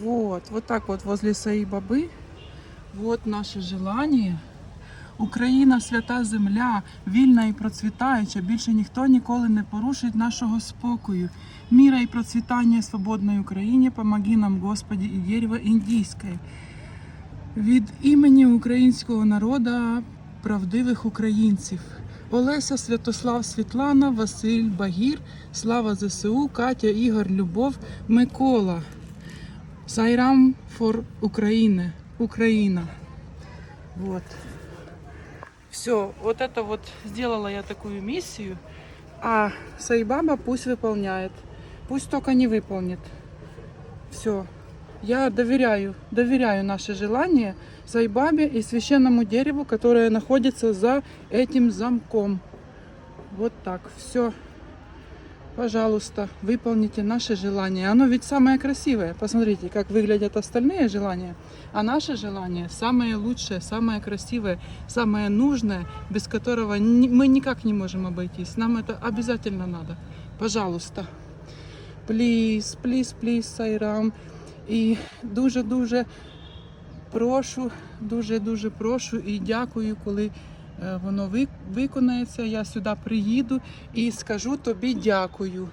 Вот, вот так вот возле своей баби. Вот наше желание. Україна свята земля, вільна і процвітаюча. Більше ніхто ніколи не порушить нашого спокою. Міра і процвітання свободної Україні. Помоги нам, Господі, і дерево індійське. Від імені українського народу, правдивих українців. Олеся, Святослав, Світлана, Василь, Багір, Слава ЗСУ, Катя, Ігор, Любов, Микола. Сайрам фор Украины. Украина. Вот. Все, вот это вот сделала я такую миссию, а Сайбаба пусть выполняет. Пусть только не выполнит. Все. Я доверяю, доверяю наше желание Сайбабе и священному дереву, которое находится за этим замком. Вот так. Все. Пожалуйста, выполните наше желание. Оно ведь самое красивое. Посмотрите, как выглядят остальные желания. А наше желание самое лучшее, самое красивое, самое нужное, без которого мы никак не можем обойтись. Нам это обязательно надо. Пожалуйста. Please, please, please, Сайрам. І дуже-дуже прошу, дуже-дуже прошу і дякую, коли воно ви- виконається. Я сюди приїду і скажу тобі дякую.